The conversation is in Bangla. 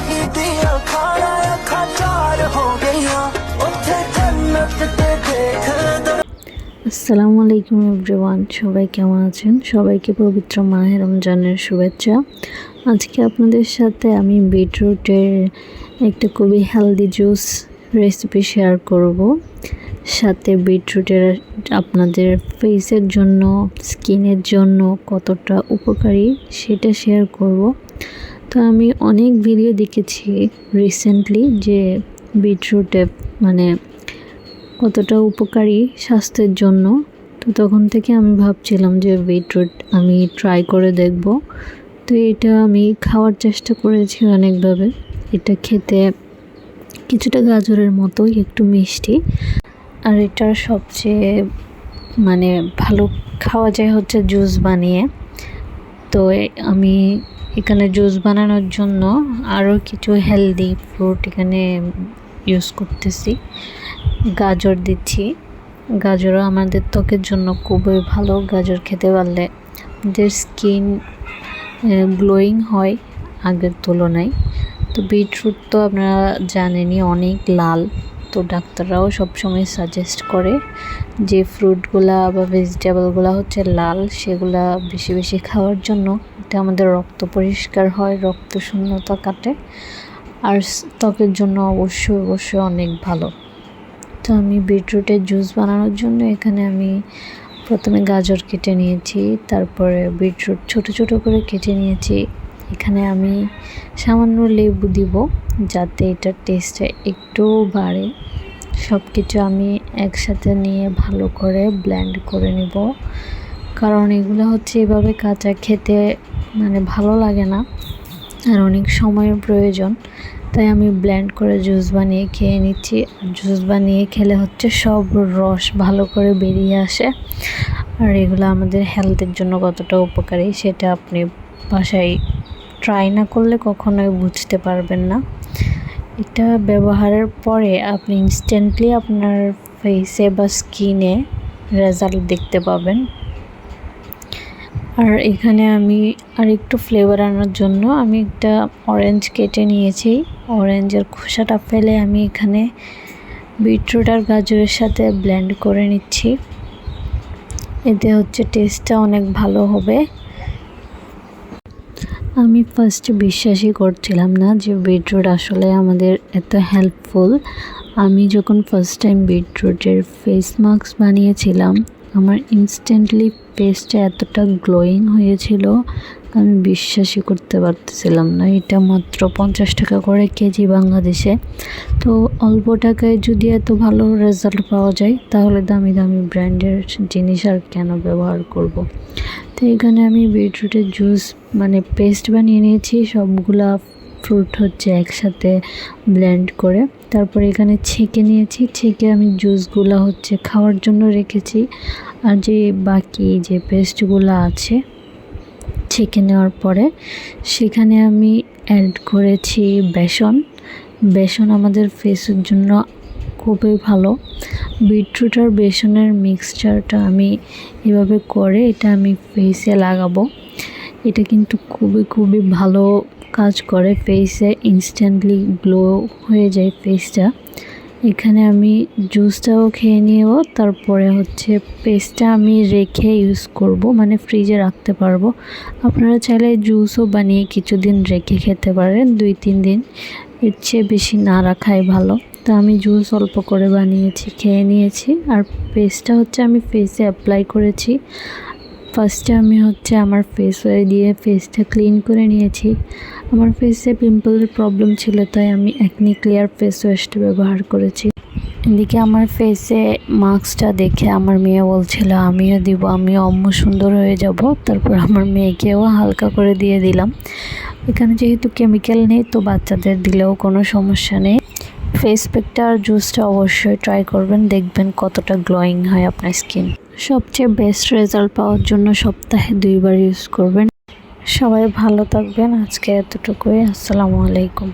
ਰਾਹੀ ਦੀਆਂ ਖਾਣਾ ਅੱਖਾਂ ਚਾਰ ਹੋ ਗਈਆਂ ਉੱਥੇ ਜੰਨਤ ਤੇ ਦੇਖ ਦਰ আসসালামু আলাইকুম এভরিওয়ান সবাই কেমন আছেন সবাইকে পবিত্র মাহে রমজানের শুভেচ্ছা আজকে আপনাদের সাথে আমি বিটরুটের একটা খুবই হেলদি জুস রেসিপি শেয়ার করব সাথে বিটরুটের আপনাদের ফেসের জন্য স্কিনের জন্য কতটা উপকারী সেটা শেয়ার করব তো আমি অনেক ভিডিও দেখেছি রিসেন্টলি যে বিটরুটে মানে কতটা উপকারী স্বাস্থ্যের জন্য। তো তখন থেকে আমি ভাবছিলাম যে বিটরুট আমি ট্রাই করে দেখব। তো এটা আমি খাওয়ার চেষ্টা করেছি অনেকভাবে। এটা খেতে কিছুটা গাজরের মতোই, একটু মিষ্টি। আর এটার সবচেয়ে মানে ভালো খাওয়া যায় হচ্ছে জুস বানিয়ে। তো আমি এখানে জুস বানানোর জন্য আরও কিছু হেলদি ফ্রুট এখানে ইউজ করতেছি। গাজর দিচ্ছি। গাজরও আমাদের ত্বকের জন্য খুবই ভালো। গাজর খেতে পারলে আমাদের স্কিন গ্লোয়িং হয় আগের তুলনায়। তো বিটরুট তো আপনারা জানেনই, অনেক লাল। তো ডাক্তাররাও সবসময় সাজেস্ট করে যে ফ্রুটগুলা বা ভেজিটেবলগুলো হচ্ছে লাল, সেগুলা বেশি বেশি খাওয়ার জন্য। এটা আমাদের রক্ত পরিষ্কার হয়, রক্ত শূন্যতা কাটে, আর ত্বকের জন্য অবশ্যই অবশ্যই অনেক ভালো। তো আমি বিটরুটের জুস বানানোর জন্য এখানে আমি প্রথমে গাজর কেটে নিয়েছি, তারপরে বিটরুট ছোট ছোট করে কেটে নিয়েছি। এখানে আমি সামান্য লেবু দিব। যাতে এটার টেস্টটা একটু বাড়ে সব কিছু আমি একসাথে নিয়ে ভালো করে ব্ল্যান্ড করে নিব। কারণ এগুলো হচ্ছে এভাবে কাঁচা খেতে মানে ভালো লাগে না আর অনেক সময়ের প্রয়োজন, তাই আমি ব্ল্যান্ড করে জুস বানিয়ে খেয়ে নিচ্ছি। জুস বানিয়ে খেলে হচ্ছে সব রস ভালো করে বেরিয়ে আসে। আর এগুলো আমাদের হেলথের জন্য কতটা উপকারী সেটা আপনি বাসায় ট্রাই না করলে কখনোই বুঝতে পারবেন না। এটা ব্যবহারের পরে আপনি ইনস্ট্যান্টলি আপনার ফেসে বা স্কিনে রেজাল্ট দেখতে পাবেন। আর এখানে আমি আর একটু ফ্লেভার আনার জন্য আমি একটা অরেঞ্জ কেটে নিয়েছি। অরেঞ্জের খোসাটা ফেলে আমি এখানে বিটরুট আর গাজরের সাথে ব্লেন্ড করে নিচ্ছি। এতে হচ্ছে টেস্টটা অনেক ভালো হবে। আমি ফার্স্ট বিশ্বাসই করছিলাম না যে বিটরুট আসলে আমাদের এত হেল্পফুল আমি যখন ফার্স্ট টাইম বিটরুটের ফেস মাস্ক বানিয়েছিলাম, আমার ইনস্ট্যান্টলি ফেসটা এতটা গ্লোয়িং হয়েছিল আমি বিশ্বাসই করতে পারতেছিলাম না। এটা মাত্র পঞ্চাশ টাকা করে কেজি বাংলাদেশে। তো অল্প টাকায় যদি এত ভালো রেজাল্ট পাওয়া যায়, তাহলে দামি দামি ব্র্যান্ডের জিনিস আর কেন ব্যবহার করব। তো এখানে আমি বিটরুটের জুস মানে পেস্ট বানিয়ে নিয়েছি। সবগুলা ফ্রুট হচ্ছে একসাথে ব্লেন্ড করে। তারপর এখানে ছেঁকে নিয়েছি। ছেঁকে আমি জুসগুলো হচ্ছে খাওয়ার জন্য রেখেছি। আর যে বাকি যে পেস্টগুলো আছে ছেঁকে নেওয়ার পরে সেখানে আমি অ্যাড করেছি বেসন। বেসন আমাদের ফেসের জন্য খুবই ভালো। বিটরুট আর বেসনের মিক্সচারটা আমি এভাবে করে এটা আমি ফেসে লাগাবো। এটা কিন্তু খুবই খুবই ভালো কাজ করে ফেসে ইনস্ট্যান্টলি গ্লো হয়ে যায় ফেসটা এখানে আমি জুসটাও খেয়ে নিয়েও তারপরে হচ্ছে পেস্টটা আমি রেখে ইউজ করব মানে ফ্রিজে রাখতে পারব। আপনারা চাইলে জুসও বানিয়ে কিছুদিন রেখে খেতে পারেন, দুই তিন দিন। এর চেয়ে বেশি না রাখাই ভালো। তো আমি জুস অল্প করে বানিয়েছি, খেয়ে নিয়েছি। আর পেস্টটা হচ্ছে আমি ফেসে অ্যাপ্লাই করেছি। ফার্স্টে আমি হচ্ছে আমার ফেস ওয়াশ দিয়ে ফেসটা ক্লিন করে নিয়েছি। আমার ফেসে পিম্পলের প্রবলেম ছিল, তাই আমি একনি ক্লিয়ার ফেস ওয়াশটা ব্যবহার করেছি। এদিকে আমার ফেসে মাস্কটা দেখে আমার মেয়ে বলছিল, আমিও দিব আমি অম্ম সুন্দর হয়ে যাব। তারপর আমার মেয়েকেও হালকা করে দিয়ে দিলাম। এখানে যেহেতু কেমিক্যাল নেই, তো বাচ্চাদের দিলেও কোনো সমস্যা নেই। ফেস প্যাকটা আর জুসটা অবশ্যই ট্রাই করবেন, দেখবেন কতটা গ্লোয়িং হয় আপনার স্কিন সবচেয়ে বেস্ট রেজাল্ট পাওয়ার জন্য সপ্তাহে দুইবার ইউজ করবেন। সবাই ভালো থাকবেন। আজকে এতটুকুই। আসসালামু আলাইকুম।